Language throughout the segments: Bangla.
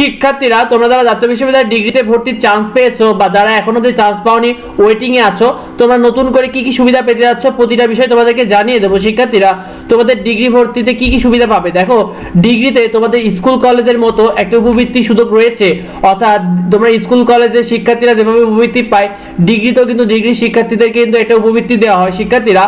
শিক্ষার্থীরা, তোমরা যারা জাতীয় বিশ্ববিদ্যালয়ের ডিগ্রিতে ভর্তির চান্স পেয়েছ বা যারা এখনও যে চান্স পাওনি ওয়েটিং এ আছো, তোমরা নতুন করে কি কি সুবিধা পেতে যাচ্ছ প্রতিটা বিষয় তোমাদেরকে জানিয়ে দেবো। শিক্ষার্থীরা, তোমাদের ডিগ্রি ভর্তিতে কি কি সুবিধা পাবে? দেখো, ডিগ্রিতে তোমাদের স্কুল কলেজের মতো একটা উপবৃত্তি সুযোগ রয়েছে। অর্থাৎ তোমরা স্কুল কলেজের শিক্ষার্থীরা যেভাবে উপবৃত্তি পায়, ডিগ্রিতেও কিন্তু ডিগ্রি শিক্ষার্থীদের কিন্তু একটা উপবৃত্তি দেওয়া হয়। শিক্ষার্থীরা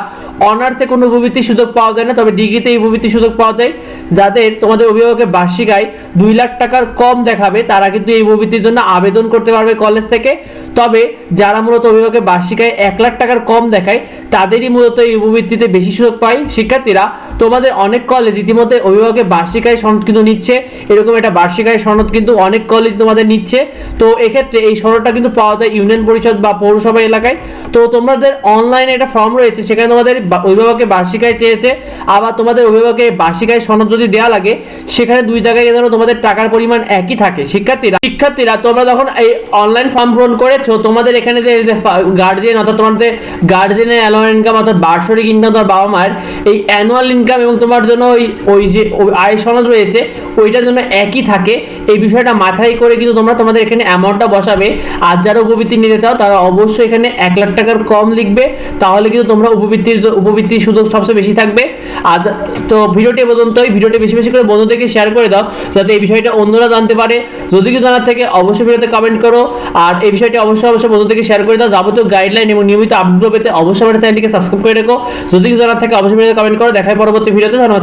অনার্সে কোনো উপবৃত্তির সুযোগ পাওয়া যায় না, তবে ডিগ্রিতে এই উপবৃত্তির সুযোগ পাওয়া যায়। যাদের তোমাদের অভিভাবকের বার্ষিক আয় দুই লাখ টাকার কম দেখাবে, তারা কিন্তু এই প্রবৃত্তির জন্য আবেদন করতে পারবে কলেজ থেকে। তবে যারা মূলত অভিভাবকের বার্ষিকায় এক লাখ টাকার কম দেখায়, তাদেরই মূলত এই উপবৃত্তিতে বেশি সুযোগ পায় শিক্ষার্থীরা। তোমাদের অনেক কলেজ ইতিমধ্যে অভিভাবকের বার্ষিক আয় সনদ কিন্তু নিচ্ছে। এরকম একটা বার্ষিক আয় সনদ কিন্তু অনেক কলেজ তোমাদের নিচ্ছে। তো এক্ষেত্রে এই সনদটা কিন্তু পাওয়া যায় ইউনিয়ন পরিষদ বা পৌরসভা এলাকায়। তো তোমাদের অনলাইনে একটা ফর্ম রয়েছে, সেখানে তোমাদের অভিভাবকের বার্ষিক আয় চেয়েছে। আবার তোমাদের অভিভাবকের বার্ষিক আয় সনদ যদি দেওয়া লাগে, সেখানে দুই জায়গায় যেন তোমাদের টাকার পরিমাণ একই থাকে। শিক্ষার্থীরা শিক্ষার্থীরা, তোমরা যখন এই অনলাইন ফর্ম পূরণ করেছ, তোমাদের এখানে যে গার্জিয়ান অর্থাৎ তোমাদের গার্জিয়ানের অ্যানুয়াল ইনকাম অর্থাৎ বার্ষিক ইনকাম তোমার বাবা মায়ের এই অ্যানুয়াল ইনকাম এবং তোমার জন্য ওই ওই যে আয় সনদ রয়েছে ওইটার জন্য একই থাকে। এই বিষয়টা মাথায় করে কিন্তু তোমরা তোমাদের এখানে অ্যামাউন্টটা বসাবে। আর যারা উপবৃত্তি নিতে চাও, তারা অবশ্যই এখানে এক লাখ টাকার কম লিখবে। তাহলে কিন্তু তোমরা উপবৃত্তির উপবৃত্তির সুযোগ সবচেয়ে বেশি থাকবে। আর তো ভিডিওটি পর্যন্তই। ভিডিওটি বেশি বেশি করে বন্ধুদেরকে শেয়ার করে দাও, যাতে এই বিষয়টা অন্যরা জানতে পারে। যদি কিছু জানার থেকে, অবশ্যই ভিডিওতে কমেন্ট করো। আর এই বিষয়টি অবশ্যই অবশ্যই বন্ধুদেরকে শেয়ার করে দাও। যাবতীয় গাইডলাইন এবং নিয়মিত আপডেট পেতে অবশ্যই আমার চ্যানেলটিকে সাবস্ক্রাইব করে রেখো। যদি কিছু জানার থাকে, অবশ্যই ভিডিওতে কমেন্ট করো। দেখায় পরবর্তী ভিডিওতে। ধন্যবাদ।